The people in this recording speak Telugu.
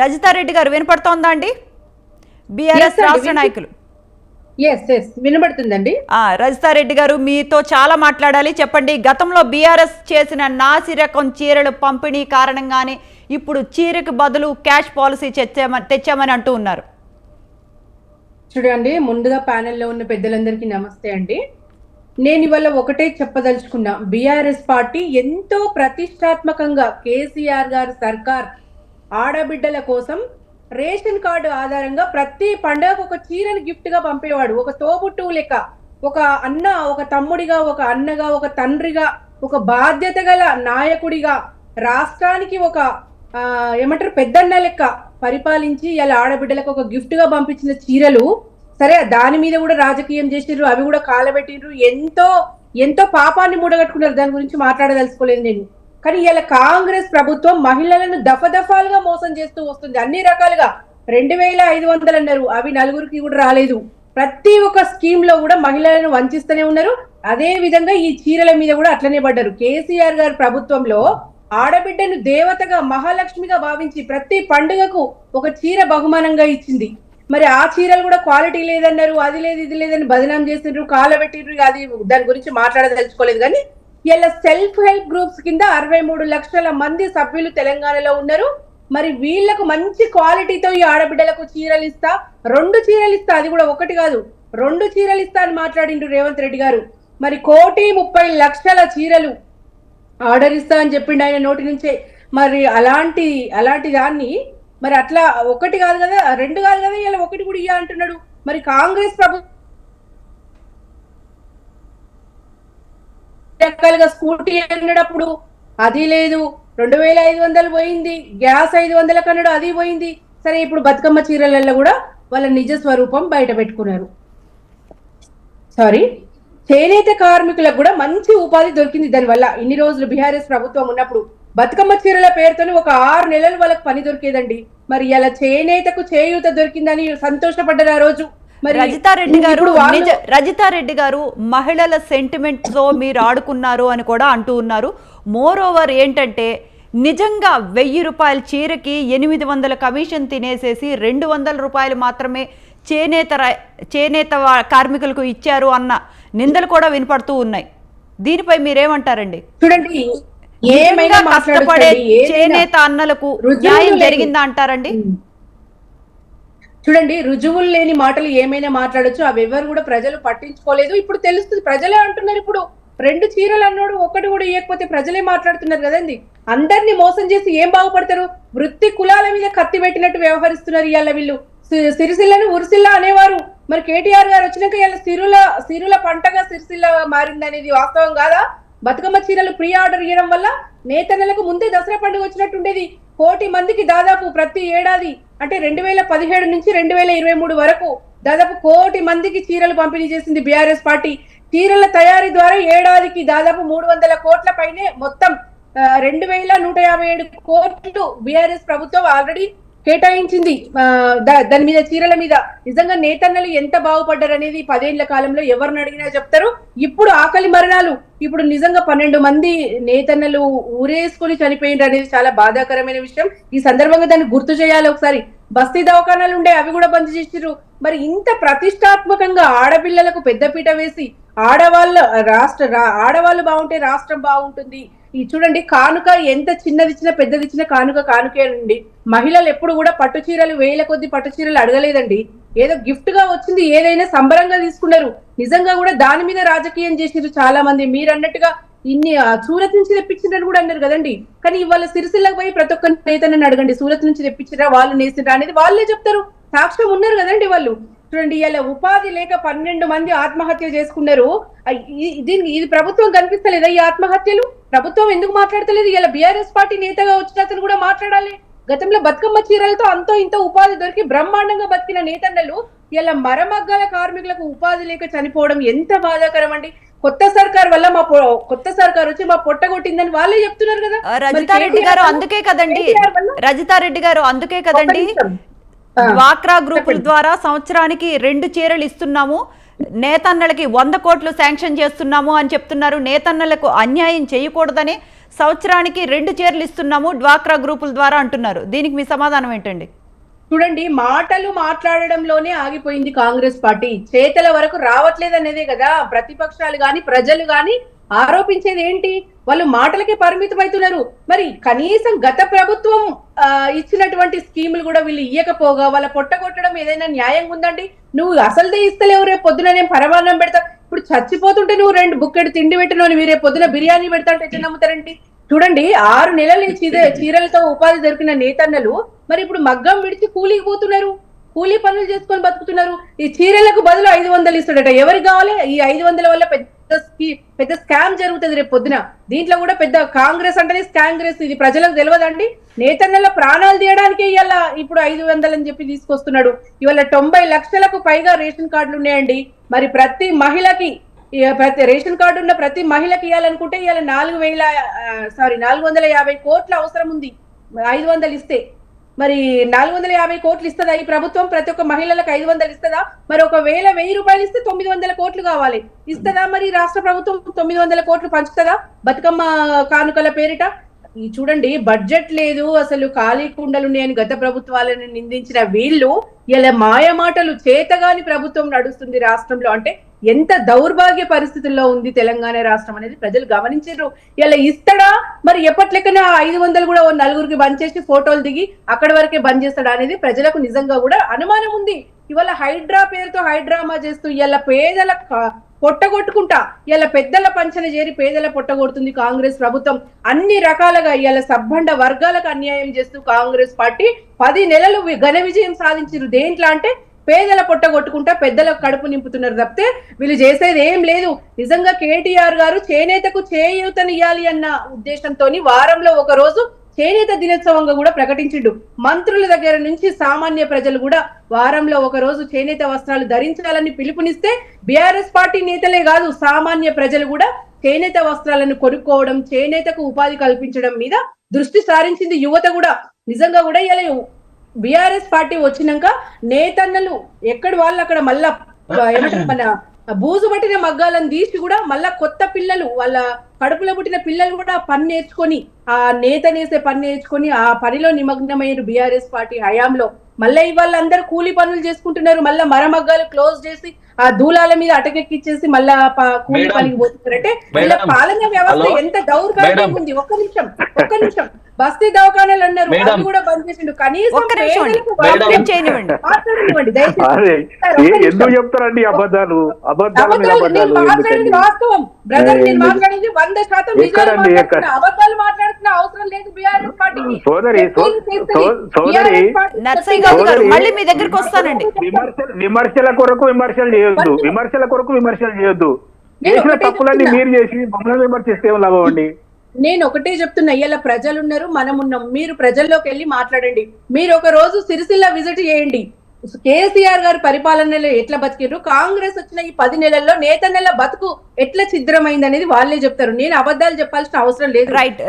రజితారెడ్డి గారు వినపడుతోందా అండి బీఆర్ఎస్ రాష్ట్ర నాయకులు. వినబడుతుందండి? రజితారెడ్డి గారు మీతో చాలా మాట్లాడాలి. చెప్పండి గతంలో బీఆర్ఎస్ చేసిన నాసి రకం చీరలు పంపిణీ కారణంగానే ఇప్పుడు చీరకు బదులు క్యాష్ పాలసీ తెచ్చామని తెచ్చామని అంటూ ఉన్నారు. చూడండి ముందుగా ప్యానెల్లో ఉన్న పెద్దలందరికీ నమస్తే అండి. నేను ఇవాళ ఒకటే చెప్పదలుచుకున్నా బీఆర్ఎస్ పార్టీ ఎంతో ప్రతిష్టాత్మకంగా కేసీఆర్ గారి సర్కార్ ఆడబిడ్డల కోసం రేషన్ కార్డు ఆధారంగా ప్రతి పండగకు ఒక చీరను గిఫ్ట్గా పంపేవాడు. ఒక తోబుట్టువు లెక్క ఒక అన్న ఒక తమ్ముడిగా ఒక అన్నగా ఒక తండ్రిగా ఒక బాధ్యత గల నాయకుడిగా రాష్ట్రానికి ఒక ఏమంటారు పెద్దన్న లెక్క పరిపాలించి ఇలా ఆడబిడ్డలకు ఒక గిఫ్ట్గా పంపించిన చీరలు సరే దాని మీద కూడా రాజకీయం చేసిర్రు అవి కూడా కాలబెట్టిర్రు. ఎంతో ఎంతో పాపాన్ని మూడగట్టుకున్నారు. దాని గురించి మాట్లాడదలుచుకోలేదు నేను. కానీ ఇలా కాంగ్రెస్ ప్రభుత్వం మహిళలను దఫదఫాలుగా మోసం చేస్తూ వస్తుంది. అన్ని రకాలుగా. రెండు వేల ఐదు వందలు అన్నారు. అవి నలుగురికి కూడా రాలేదు. ప్రతి ఒక్క స్కీమ్లో కూడా మహిళలను వంచిస్తూనే ఉన్నారు. అదే విధంగా ఈ చీరల మీద కూడా అట్లనే పడ్డారు. కేసీఆర్ గారి ప్రభుత్వంలో ఆడబిడ్డను దేవతగా మహాలక్ష్మిగా భావించి ప్రతి పండుగకు ఒక చీర బహుమానంగా ఇచ్చింది. మరి ఆ చీరలు కూడా క్వాలిటీ లేదన్నారు. అది లేదు ఇది లేదని బదనాం చేసిండ్రు కాలబెట్టిండ్రు అది దాని గురించి మాట్లాడదలుచుకోలేదు. కానీ ఇలా సెల్ఫ్ హెల్ప్ గ్రూప్స్ కింద అరవై మూడు లక్షల మంది సభ్యులు తెలంగాణలో ఉన్నారు. మరి వీళ్ళకు మంచి క్వాలిటీతో ఈ ఆడబిడ్డలకు చీరలు ఇస్తా. రెండు చీరలు ఇస్తా అది కూడా ఒకటి కాదు. రెండు చీరలు ఇస్తా అని మాట్లాడిండు రేవంత్ రెడ్డి గారు. మరి కోటి ముప్పై లక్షల చీరలు ఆర్డర్ ఇస్తా అని చెప్పిండు ఆయన నోటి నుంచే. మరి అలాంటి అలాంటి దాన్ని మరి అట్లా ఒకటి కాదు కదా రెండు కాదు కదా ఇలా ఒకటి కూడా ఇయ్య అంటున్నాడు. మరి కాంగ్రెస్ ప్రభుత్వం రకాలుగా స్కూటీ అన్నప్పుడు అది లేదు. రెండు వేల ఐదు వందలు పోయింది. గ్యాస్ ఐదు వందలకు అన్నాడు అది పోయింది. సరే ఇప్పుడు బతుకమ్మ చీరలలో కూడా వాళ్ళ నిజ స్వరూపం బయట పెట్టుకున్నారు. సారీ చేనేత కార్మికులకు కూడా మంచి ఉపాధి దొరికింది దానివల్ల. ఇన్ని రోజులు బీఆర్ఎస్ ప్రభుత్వం ఉన్నప్పుడు బతుకమ్మ చీరల పేరుతోని ఒక ఆరు నెలలు వాళ్ళకి పని దొరికేదండి. మరి అలా చేనేతకు చేయూత దొరికిందని సంతోషపడ్డారు ఆ రోజు. రజితారెడ్డి గారు రజితారెడ్డి గారు మహిళల సెంటిమెంట్తో మీరు ఆడుకున్నారు అని కూడా అంటూ ఉన్నారు. మోర్ ఓవర్ ఏంటంటే నిజంగా వెయ్యి రూపాయల చీరకి ఎనిమిది వందల కమిషన్ తినేసేసి రెండు వందల రూపాయలు మాత్రమే చేనేత చేనేత కార్మికులకు ఇచ్చారు అన్న నిందలు కూడా వినపడుతూ ఉన్నాయి. దీనిపై మీరేమంటారండి? చూడండి కష్టపడే. చేనేత అన్నలకు న్యాయం జరిగిందా అంటారండి? చూడండి రుజువులు లేని మాటలు ఏమైనా మాట్లాడొచ్చు అవి ఎవరు కూడా ప్రజలు పట్టించుకోలేదు. ఇప్పుడు తెలుస్తుంది ప్రజలే అంటున్నారు ఇప్పుడు. రెండు చీరలు అన్నాడు ఒకటి కూడా ఇవ్వకపోతే ప్రజలే మాట్లాడుతున్నారు కదండి. అందరినీ మోసం చేసి ఏం బాగుపడతారు? వృత్తి కులాల మీద కత్తి పెట్టినట్టు వ్యవహరిస్తున్నారు ఇవాళ వీళ్ళు. సిరిసిల్లను సిరిసిల్లని ఉరిసిల్ల అనేవారు. మరి కేటీఆర్ గారు వచ్చినాక ఇలా సిరుల సిరుల పంటగా సిరిసిల్ల మారింది అనేది వాస్తవం కాదా? బతుకమ్మ చీరలు ప్రీ ఆర్డర్ ఇవ్వడం వల్ల నేత నెలకు ముందే దసరా పండుగ వచ్చినట్టు ఉండేది. కోటి మందికి దాదాపు ప్రతి ఏడాది అంటే రెండు వేల పదిహేడు నుంచి రెండు వేల ఇరవై మూడు వరకు దాదాపు కోటి మందికి చీరలు పంపిణీ చేసింది బీఆర్ఎస్ పార్టీ. చీరల తయారీ ద్వారా ఏడాదికి దాదాపు మూడు వందల కోట్ల పైనే మొత్తం రెండు వేల నూట యాభై ఏడు కోట్లు బీఆర్ఎస్ ప్రభుత్వం ఆల్రెడీ కేటాయించింది. దా- దాని మీద చీరల మీద. నిజంగా నేతన్నలు ఎంత బాగుపడ్డారు అనేది పదేళ్ళ కాలంలో ఎవరిని అడిగినా చెప్తారు. ఇప్పుడు ఆకలి మరణాలు. ఇప్పుడు నిజంగా పన్నెండు మంది నేతన్నలు ఊరేసుకొని చనిపోయిండ్రు అనేది చాలా బాధాకరమైన విషయం. ఈ సందర్భంగా దాన్ని గుర్తు చేయాలి ఒకసారి. బస్తీ దవాఖానాలు ఉండే అవి కూడా బంద్ చేసిర్రు. మరి ఇంత ప్రతిష్టాత్మకంగా ఆడపిల్లలకు పెద్దపీట వేసి ఆడవాళ్ళ రాష్ట్ర ఆడవాళ్ళు బాగుంటే రాష్ట్రం బాగుంటుంది. చూడండి కానుక ఎంత చిన్నదిచ్చిన పెద్దదిచ్చిన కానుక కానుకే అండి మహిళలు ఎప్పుడు కూడా పట్టు చీరలు వేల కొద్ది పట్టు చీరలు అడగలేదండి. ఏదో గిఫ్ట్గా వచ్చింది ఏదైనా సంబరంగా తీసుకున్నారు. నిజంగా కూడా దాని మీద రాజకీయం చేసిర్రు చాలా మంది మీరు అన్నట్టుగా ఇన్ని సూరత్ నుంచి తెప్పించిండ్రని కూడా అన్నారు కదండి. కానీ ఇవాళ సిరిసిల్లకు పోయి ప్రతి ఒక్క నేతనని అడగండి సూరత్ నుంచి తెప్పించిరా వాళ్ళు నేసినరా అనేది వాళ్ళే చెప్తారు. సాక్ష్యం ఉన్నారు కదండి వాళ్ళు. చూడండి ఇలా ఉపాధి లేక పన్నెండు మంది ఆత్మహత్య చేసుకున్నారు. దీనికి ఇది ప్రభుత్వం కనిపిస్తలేదా ఈ ఆత్మహత్యలు? ప్రభుత్వం ఎందుకు మాట్లాడతలేదు? ఇలా బీఆర్ఎస్ పార్టీ నేతగా వచ్చిన అతను కూడా మాట్లాడాలి. గతంలో బతుకమ్మ చీరలతో అంతో ఇంత ఉపాధి దొరికి బ్రహ్మాండంగా బతికిన నేతన్నలు ఇలా మరమగ్గాల కార్మికులకు ఉపాధి లేక చనిపోవడం ఎంత బాధాకరం అండి కొత్త సర్కార్ వల్ల మా కొత్త సర్కార్ వచ్చి మా పొట్ట కొట్టిందని వాళ్ళే చెప్తున్నారు కదా. రజితారెడ్డి గారు అందుకే కదండి. రజితారెడ్డి గారు అందుకే కదండి. డ్వాక్రా గ్రూపుల. ద్వారా సంవత్సరానికి రెండు చీరలు ఇస్తున్నాము. నేతన్నలకి వంద కోట్లు శాంక్షన్ చేస్తున్నాము అని చెప్తున్నారు. నేతన్నలకు అన్యాయం చేయకూడదని సంవత్సరానికి రెండు చీరలు ఇస్తున్నాము డ్వాక్రా గ్రూపుల ద్వారా అంటున్నారు. దీనికి మీ సమాధానం ఏంటండి? చూడండి మాటలు మాట్లాడడంలోనే ఆగిపోయింది కాంగ్రెస్ పార్టీ. చేతల వరకు రావట్లేదు అనేదే కదా. ప్రతిపక్షాలు గాని ప్రజలు గాని ఆరోపించేది ఏంటి? వాళ్ళు మాటలకే పరిమితం అవుతున్నారు. మరి కనీసం గత ప్రభుత్వం ఇచ్చినటువంటి స్కీములు కూడా వీళ్ళు ఇయ్యకపోగా వాళ్ళ పొట్టగొట్టడం ఏదైనా న్యాయం ఉందండి? నువ్వు అసలుదే ఇస్తలేవు రేపు పొద్దున నేను పరమాన్నం పెడతా. ఇప్పుడు చచ్చిపోతుంటే నువ్వు రెండు బుక్కెడు తిండి పెట్టిన నువ్వు రేపు పొద్దున బిర్యానీ పెడతా అంటే ఎట్లా నమ్ముతారండి? చూడండి ఆరు నెలలు చీరలతో ఉపాధి దొరికిన నేతన్నలు మరి ఇప్పుడు మగ్గం విడిచి కూలికి పోతున్నారు. కూలీ పనులు చేసుకొని బతుకుతున్నారు. ఈ చీరలకు బదులు ఐదు వందలు ఇస్తాడట. ఎవరికి కావాలి? ఈ ఐదు వందల వల్ల పెద్ద పెద్ద స్కామ్ జరుగుతుంది రేపు పొద్దున. దీంట్లో కూడా పెద్ద కాంగ్రెస్ అంటేనే కాంగ్రెస్. ఇది ప్రజలకు తెలియదండి నేతన్నల ప్రాణాలు తీయడానికి ఇవాళ ఇప్పుడు ఐదు వందలు అని చెప్పి తీసుకొస్తున్నాడు. ఇవాళ తొంభై లక్షలకు పైగా రేషన్ కార్డులు ఉన్నాయండి. మరి ప్రతి మహిళకి ప్రతి రేషన్ కార్డు ఉన్న ప్రతి మహిళకి ఇవ్వాలనుకుంటే ఇవాళ నాలుగు వేల సారీ నాలుగు వందల యాభై కోట్ల అవసరం ఉంది. ఐదు వందలు ఇస్తే. మరి నాలుగు వందల యాభై కోట్లు ఇస్తుందా? ఈ ప్రభుత్వం ప్రతి ఒక్క మహిళలకు ఐదు వందలు ఇస్తుందా? మరి ఒకవేళ వెయ్యి రూపాయలు ఇస్తే తొమ్మిది వందల కోట్లు కావాలి. ఇస్తుందా మరి రాష్ట్ర ప్రభుత్వం తొమ్మిది వందల కోట్లు పంచుతుందా? బతుకమ్మ కానుకల పేరిట? చూడండి బడ్జెట్ లేదు అసలు ఖాళీ కుండలు నేను గత ప్రభుత్వాలను నిందించిన వీళ్ళు ఇలా మాయమాటలు చేతగాని ప్రభుత్వం నడుస్తుంది రాష్ట్రంలో. అంటే ఎంత దౌర్భాగ్య పరిస్థితుల్లో ఉంది తెలంగాణ రాష్ట్రం అనేది ప్రజలు గమనించారు. ఇలా ఇస్తాడా? మరి ఎప్పట్లెక్కన ఐదు వందలు కూడా ఓ నలుగురికి బంద్ చేసి ఫోటోలు దిగి అక్కడి వరకే బంద్ చేస్తాడా అనేది ప్రజలకు నిజంగా కూడా అనుమానం ఉంది. ఇవాళ హైడ్రా పేరుతో హైడ్రామా చేస్తూ ఇలా పేదల పొట్టగొట్టుకుంటా. ఇలా పెద్దల పంచన చేరి పేదల పొట్టగొడుతుంది కాంగ్రెస్ ప్రభుత్వం. అన్ని రకాలుగా ఇలా సబ్బండ వర్గాలకు అన్యాయం చేస్తూ కాంగ్రెస్ పార్టీ పది నెలలు ఘన విజయం సాధించారు దేంట్లో అంటే పేదల పొట్ట కొట్టుకుంటా పెద్దలకు కడుపు నింపుతున్నారు తప్పితే వీళ్ళు చేసేది ఏం లేదు. నిజంగా కేటీఆర్ గారు చేనేతకు చేయూతనియాలి అన్న ఉద్దేశంతో వారంలో ఒక రోజు చేనేత దినోత్సవంగా కూడా ప్రకటించిండు. మంత్రుల దగ్గర నుంచి సామాన్య ప్రజలు కూడా వారంలో ఒక రోజు చేనేత వస్త్రాలు ధరించాలని పిలుపునిస్తే బీఆర్ఎస్ పార్టీ నేతలే కాదు సామాన్య ప్రజలు కూడా చేనేత వస్త్రాలను కొనుక్కోవడం చేనేతకు ఉపాధి కల్పించడం మీద దృష్టి సారించింది యువత కూడా. నిజంగా కూడా ఇలా బీఆర్ఎస్ పార్టీ వచ్చినాక నేతన్నలు ఎక్కడ వాళ్ళు అక్కడ మళ్ళా మన బూజు పట్టిన మగ్గాలను తీసి కూడా మళ్ళా కొత్త పిల్లలు వాళ్ళ కడుపులో పుట్టిన పిల్లలు కూడా పని నేర్చుకొని ఆ నేత నేసే పని నేర్చుకొని ఆ పనిలో నిమగ్నమయ్యారు బీఆర్ఎస్ పార్టీ హయాంలో మళ్ళీ ఇవాళ అందరూ కూలి పనులు చేసుకుంటున్నారు మళ్ళా మరమగ్గాలు క్లోజ్ చేసి ఆ దూలాల మీద అటకెక్కిచ్చేసి మళ్ళా కూలి. పనికి పోతున్నారంటే వీళ్ళ. పాలన వ్యవస్థ. ఎంత దౌర్భాగ్యం మేడం. ఉంది ఒక్క నిమిషం ఒక్క నిమిషం బస్తీ దవాఖానాలు అన్నారు. కూడా బంద్ చేసిండు. కనీసం. ఎందుకు చెప్తారండి అబద్ధాలు? అబద్ధాల వాస్తవం. బ్రదర్ నేను? మాట్లాడేది వంద శాతం అబద్ధాలు మాట్లాడుతున్న అవసరం లేదు. బీఆర్ఎస్ పార్టీకి సోదరి, సోదరి, మళ్ళీ మీ దగ్గరికి వస్తానండి. విమర్శ విమర్శల కొరకు విమర్శలు చేయొద్దు. విమర్శల కొరకు విమర్శలు చేయొద్దు. చేసిన తప్పులన్నీ. మీరు చేసి మమ్మల్ని విమర్శిస్తే లాభం అండి? నేను ఒకటే చెప్తున్నా ఇలా ప్రజలు ఉన్నారు మనం ఉన్నాం మీరు ప్రజల్లోకి వెళ్ళి మాట్లాడండి. మీరు ఒక రోజు సిరిసిల్ల విజిట్ చేయండి. కేసీఆర్ గారి పరిపాలనలో ఎట్లా బతికిర్రు? కాంగ్రెస్ వచ్చిన ఈ పది నెలల్లో నేత నెల బతుకు ఎట్లా ఛిద్రమైంది అనేది వాళ్ళే చెప్తారు. నేను అబద్ధాలు చెప్పాల్సిన అవసరం లేదు. రైట్